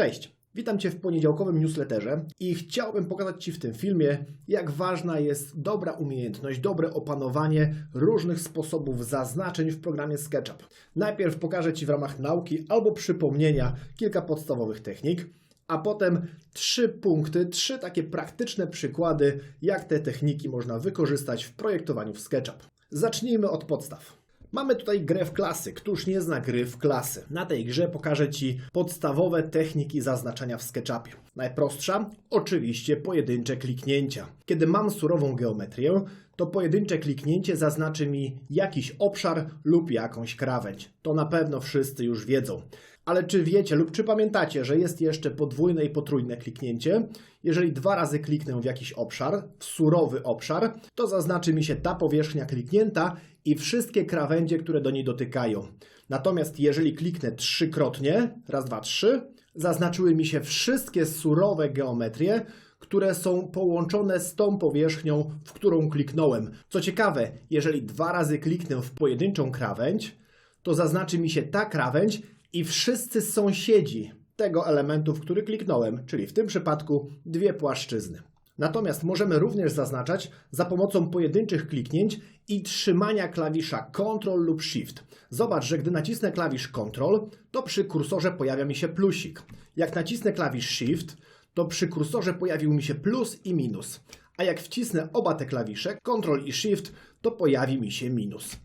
Cześć! Witam Cię w poniedziałkowym newsletterze i chciałbym pokazać Ci w tym filmie, jak ważna jest dobra umiejętność, dobre opanowanie różnych sposobów zaznaczeń w programie SketchUp. Najpierw pokażę Ci w ramach nauki albo przypomnienia kilka podstawowych technik, a potem trzy punkty, trzy takie praktyczne przykłady, jak te techniki można wykorzystać w projektowaniu w SketchUp. Zacznijmy od podstaw. Mamy tutaj grę w klasy. Któż nie zna gry w klasy? Na tej grze pokażę Ci podstawowe techniki zaznaczania w SketchUpie. Najprostsza? Oczywiście pojedyncze kliknięcia. Kiedy mam surową geometrię, to pojedyncze kliknięcie zaznaczy mi jakiś obszar lub jakąś krawędź. To na pewno wszyscy już wiedzą. Ale czy wiecie lub czy pamiętacie, że jest jeszcze podwójne i potrójne kliknięcie? Jeżeli dwa razy kliknę w jakiś obszar, w surowy obszar, to zaznaczy mi się ta powierzchnia kliknięta i wszystkie krawędzie, które do niej dotykają. Natomiast jeżeli kliknę trzykrotnie, raz, dwa, trzy, zaznaczyły mi się wszystkie surowe geometrie, które są połączone z tą powierzchnią, w którą kliknąłem. Co ciekawe, jeżeli dwa razy kliknę w pojedynczą krawędź, to zaznaczy mi się ta krawędź i wszyscy sąsiedzi tego elementu, w który kliknąłem, czyli w tym przypadku dwie płaszczyzny. Natomiast możemy również zaznaczać za pomocą pojedynczych kliknięć i trzymania klawisza Ctrl lub Shift. Zobacz, że gdy nacisnę klawisz Ctrl, to przy kursorze pojawia mi się plusik. Jak nacisnę klawisz Shift, to przy kursorze pojawił mi się plus i minus. A jak wcisnę oba te klawisze, Ctrl i Shift, to pojawi mi się minus.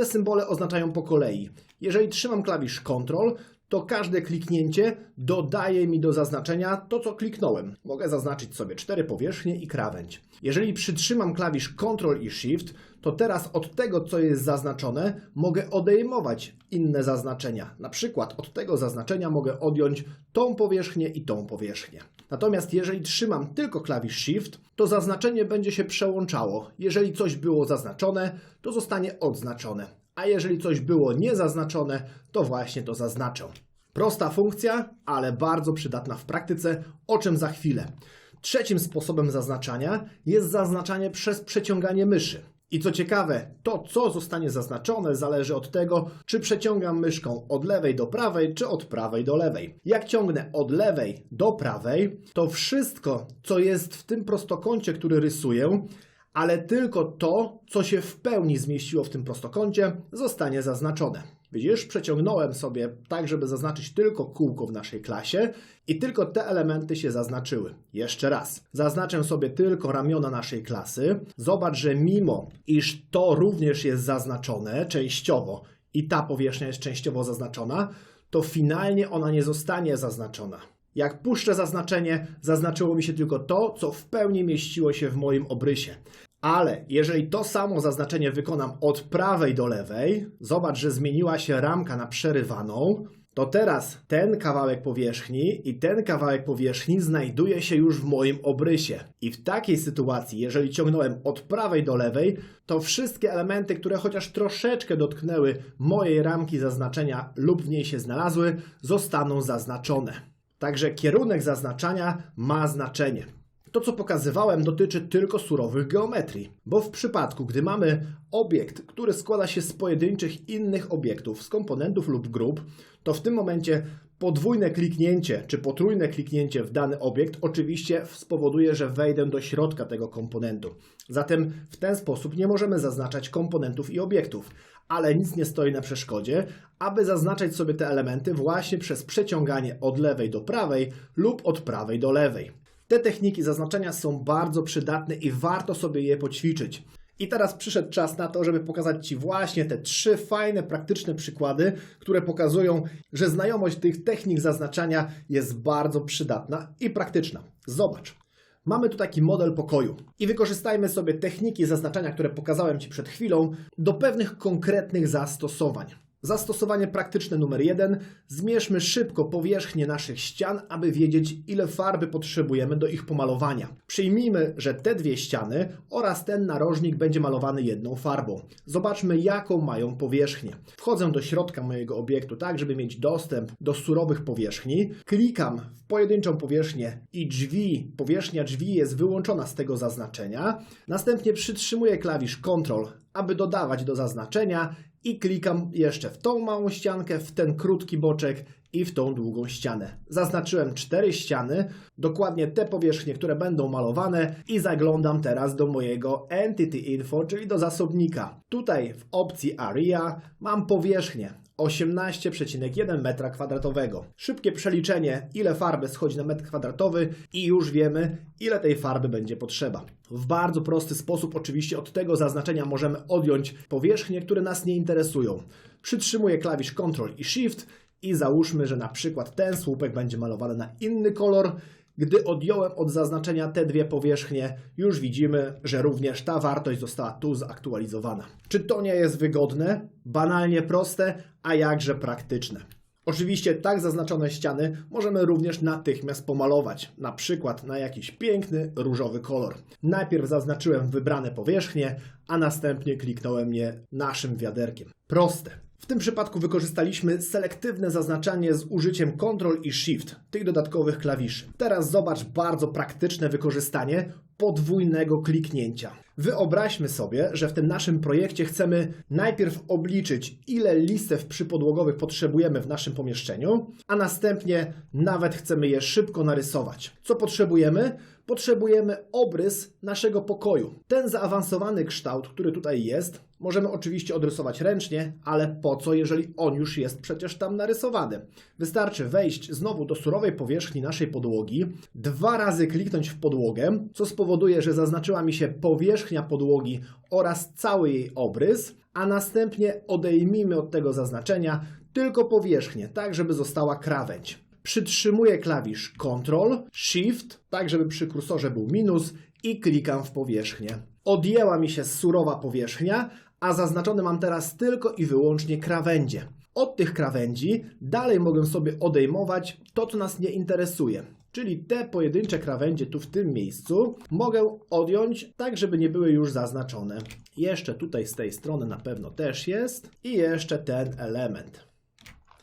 Te symbole oznaczają po kolei. Jeżeli trzymam klawisz Ctrl, to każde kliknięcie dodaje mi do zaznaczenia to, co kliknąłem. Mogę zaznaczyć sobie cztery powierzchnie i krawędź. Jeżeli przytrzymam klawisz Ctrl i Shift, to teraz od tego, co jest zaznaczone, mogę odejmować inne zaznaczenia. Na przykład od tego zaznaczenia mogę odjąć tą powierzchnię i tą powierzchnię. Natomiast jeżeli trzymam tylko klawisz Shift, to zaznaczenie będzie się przełączało. Jeżeli coś było zaznaczone, to zostanie odznaczone a jeżeli coś było niezaznaczone, to właśnie to zaznaczę. Prosta funkcja, ale bardzo przydatna w praktyce, o czym za chwilę. Trzecim sposobem zaznaczania jest zaznaczanie przez przeciąganie myszy. I co ciekawe, to co zostanie zaznaczone zależy od tego, czy przeciągam myszką od lewej do prawej, czy od prawej do lewej. Jak ciągnę od lewej do prawej, to wszystko, co jest w tym prostokącie, który rysuję, ale tylko to, co się w pełni zmieściło w tym prostokącie, zostanie zaznaczone. Widzisz, przeciągnąłem sobie tak, żeby zaznaczyć tylko kółko w naszej klasie i tylko te elementy się zaznaczyły. Jeszcze raz, zaznaczę sobie tylko ramiona naszej klasy. Zobacz, że mimo iż to również jest zaznaczone częściowo i ta powierzchnia jest częściowo zaznaczona, to finalnie ona nie zostanie zaznaczona. Jak puszczę zaznaczenie, zaznaczyło mi się tylko to, co w pełni mieściło się w moim obrysie. Ale jeżeli to samo zaznaczenie wykonam od prawej do lewej, zobacz, że zmieniła się ramka na przerywaną, to teraz ten kawałek powierzchni i ten kawałek powierzchni znajduje się już w moim obrysie. I w takiej sytuacji, jeżeli ciągnąłem od prawej do lewej, to wszystkie elementy, które chociaż troszeczkę dotknęły mojej ramki zaznaczenia lub w niej się znalazły, zostaną zaznaczone. Także kierunek zaznaczania ma znaczenie. To, co pokazywałem, dotyczy tylko surowych geometrii, bo w przypadku, gdy mamy obiekt, który składa się z pojedynczych innych obiektów, z komponentów lub grup, to w tym momencie podwójne kliknięcie czy potrójne kliknięcie w dany obiekt oczywiście spowoduje, że wejdę do środka tego komponentu. Zatem w ten sposób nie możemy zaznaczać komponentów i obiektów, ale nic nie stoi na przeszkodzie, aby zaznaczać sobie te elementy właśnie przez przeciąganie od lewej do prawej lub od prawej do lewej. Te techniki zaznaczenia są bardzo przydatne i warto sobie je poćwiczyć. I teraz przyszedł czas na to, żeby pokazać Ci właśnie te trzy fajne, praktyczne przykłady, które pokazują, że znajomość tych technik zaznaczania jest bardzo przydatna i praktyczna. Zobacz. Mamy tu taki model pokoju i wykorzystajmy sobie techniki zaznaczania, które pokazałem Ci przed chwilą, do pewnych konkretnych zastosowań. Zastosowanie praktyczne numer jeden. Zmierzmy szybko powierzchnię naszych ścian, aby wiedzieć, ile farby potrzebujemy do ich pomalowania. Przyjmijmy, że te dwie ściany oraz ten narożnik będzie malowany jedną farbą. Zobaczmy, jaką mają powierzchnię. Wchodzę do środka mojego obiektu, tak żeby mieć dostęp do surowych powierzchni. Klikam w pojedynczą powierzchnię i drzwi, powierzchnia drzwi jest wyłączona z tego zaznaczenia. Następnie przytrzymuję klawisz Ctrl, aby dodawać do zaznaczenia i klikam jeszcze w tą małą ściankę, w ten krótki boczek i w tą długą ścianę. Zaznaczyłem cztery ściany, dokładnie te powierzchnie, które będą malowane i zaglądam teraz do mojego Entity Info, czyli do zasobnika. Tutaj w opcji Area mam powierzchnię 18,1 m2. Szybkie przeliczenie, ile farby schodzi na metr kwadratowy i już wiemy, ile tej farby będzie potrzeba. W bardzo prosty sposób, oczywiście od tego zaznaczenia możemy odjąć powierzchnie, które nas nie interesują. Przytrzymuję klawisz Ctrl i Shift i załóżmy, że na przykład ten słupek będzie malowany na inny kolor. Gdy odjąłem od zaznaczenia te dwie powierzchnie, już widzimy, że również ta wartość została tu zaktualizowana. Czy to nie jest wygodne, banalnie proste, a jakże praktyczne? Oczywiście tak zaznaczone ściany możemy również natychmiast pomalować, na przykład na jakiś piękny różowy kolor. Najpierw zaznaczyłem wybrane powierzchnie, a następnie kliknąłem je naszym wiaderkiem. Proste. W tym przypadku wykorzystaliśmy selektywne zaznaczanie z użyciem Ctrl i Shift, tych dodatkowych klawiszy. Teraz zobacz bardzo praktyczne wykorzystanie podwójnego kliknięcia. Wyobraźmy sobie, że w tym naszym projekcie chcemy najpierw obliczyć, ile listew przypodłogowych potrzebujemy w naszym pomieszczeniu, a następnie nawet chcemy je szybko narysować. Co potrzebujemy? Potrzebujemy obrys naszego pokoju. Ten zaawansowany kształt, który tutaj jest, możemy oczywiście odrysować ręcznie, ale po co, jeżeli on już jest przecież tam narysowany? Wystarczy wejść znowu do surowej powierzchni naszej podłogi, dwa razy kliknąć w podłogę, co spowoduje, że zaznaczyła mi się powierzchnia podłogi oraz cały jej obrys, a następnie odejmijmy od tego zaznaczenia tylko powierzchnię, tak żeby została krawędź. Przytrzymuję klawisz Ctrl, Shift, tak żeby przy kursorze był minus i klikam w powierzchnię. Odjęła mi się surowa powierzchnia, a zaznaczone mam teraz tylko i wyłącznie krawędzie. Od tych krawędzi dalej mogę sobie odejmować to, co nas nie interesuje. Czyli te pojedyncze krawędzie tu w tym miejscu mogę odjąć tak, żeby nie były już zaznaczone. Jeszcze tutaj z tej strony na pewno też jest i jeszcze ten element.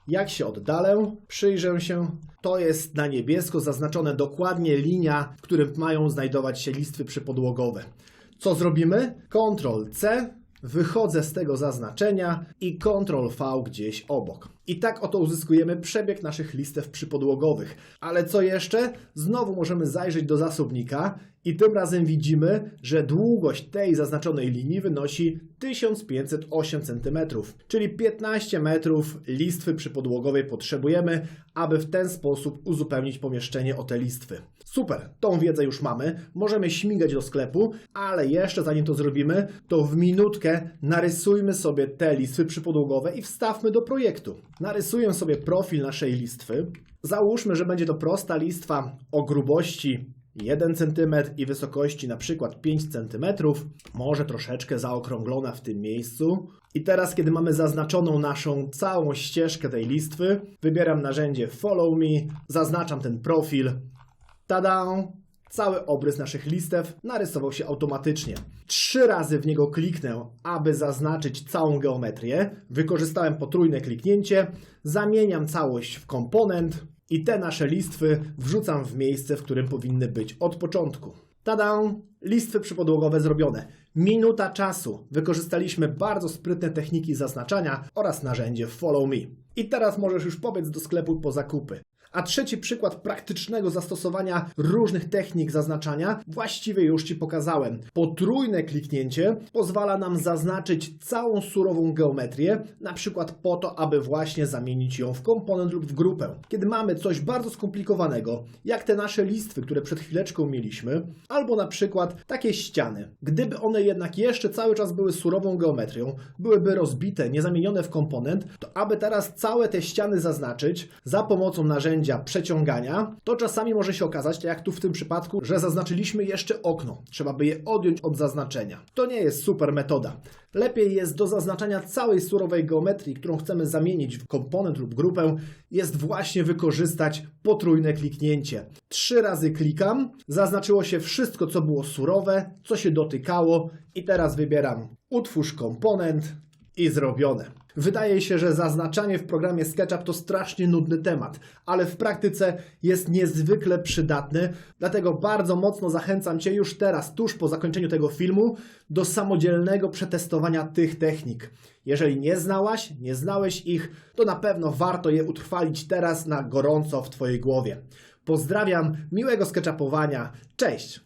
Jak się oddalę, przyjrzę się, to jest na niebiesko zaznaczone dokładnie linia, w którym mają znajdować się listwy przypodłogowe. Co zrobimy? Ctrl C, wychodzę z tego zaznaczenia i Ctrl V gdzieś obok. I tak oto uzyskujemy przebieg naszych listew przypodłogowych. Ale co jeszcze? Znowu możemy zajrzeć do zasobnika i tym razem widzimy, że długość tej zaznaczonej linii wynosi 1508 cm, czyli 15 metrów listwy przypodłogowej potrzebujemy, aby w ten sposób uzupełnić pomieszczenie o te listwy. Super, tą wiedzę już mamy, możemy śmigać do sklepu, ale jeszcze zanim to zrobimy, to w minutkę narysujmy sobie te listwy przypodłogowe i wstawmy do projektu. Narysuję sobie profil naszej listwy. Załóżmy, że będzie to prosta listwa o grubości 1 cm i wysokości na przykład 5 cm, może troszeczkę zaokrąglona w tym miejscu. I teraz, kiedy mamy zaznaczoną naszą całą ścieżkę tej listwy, wybieram narzędzie Follow Me, zaznaczam ten profil. Tada! Cały obrys naszych listew narysował się automatycznie. Trzy razy w niego kliknę, aby zaznaczyć całą geometrię. Wykorzystałem potrójne kliknięcie, zamieniam całość w komponent i te nasze listwy wrzucam w miejsce, w którym powinny być od początku. Tada! Listwy przypodłogowe zrobione. Minuta czasu. Wykorzystaliśmy bardzo sprytne techniki zaznaczania oraz narzędzie Follow Me. I teraz możesz już pobiec do sklepu po zakupy. A trzeci przykład praktycznego zastosowania różnych technik zaznaczania właściwie już Ci pokazałem. Potrójne kliknięcie pozwala nam zaznaczyć całą surową geometrię, na przykład po to, aby właśnie zamienić ją w komponent lub w grupę. Kiedy mamy coś bardzo skomplikowanego, jak te nasze listwy, które przed chwileczką mieliśmy, albo na przykład takie ściany. Gdyby one jednak jeszcze cały czas były surową geometrią, byłyby rozbite, niezamienione w komponent, to aby teraz całe te ściany zaznaczyć za pomocą narzędzia przeciągania, to czasami może się okazać, tak jak tu w tym przypadku, że zaznaczyliśmy jeszcze okno. Trzeba by je odjąć od zaznaczenia. To nie jest super metoda. Lepiej jest do zaznaczania całej surowej geometrii, którą chcemy zamienić w komponent lub grupę, jest właśnie wykorzystać potrójne kliknięcie. Trzy razy klikam, zaznaczyło się wszystko, co było surowe, co się dotykało i teraz wybieram utwórz komponent i zrobione. Wydaje się, że zaznaczanie w programie SketchUp to strasznie nudny temat, ale w praktyce jest niezwykle przydatny, dlatego bardzo mocno zachęcam Cię już teraz, tuż po zakończeniu tego filmu, do samodzielnego przetestowania tych technik. Jeżeli nie znałaś, nie znałeś ich, to na pewno warto je utrwalić teraz na gorąco w Twojej głowie. Pozdrawiam, miłego sketchupowania, cześć!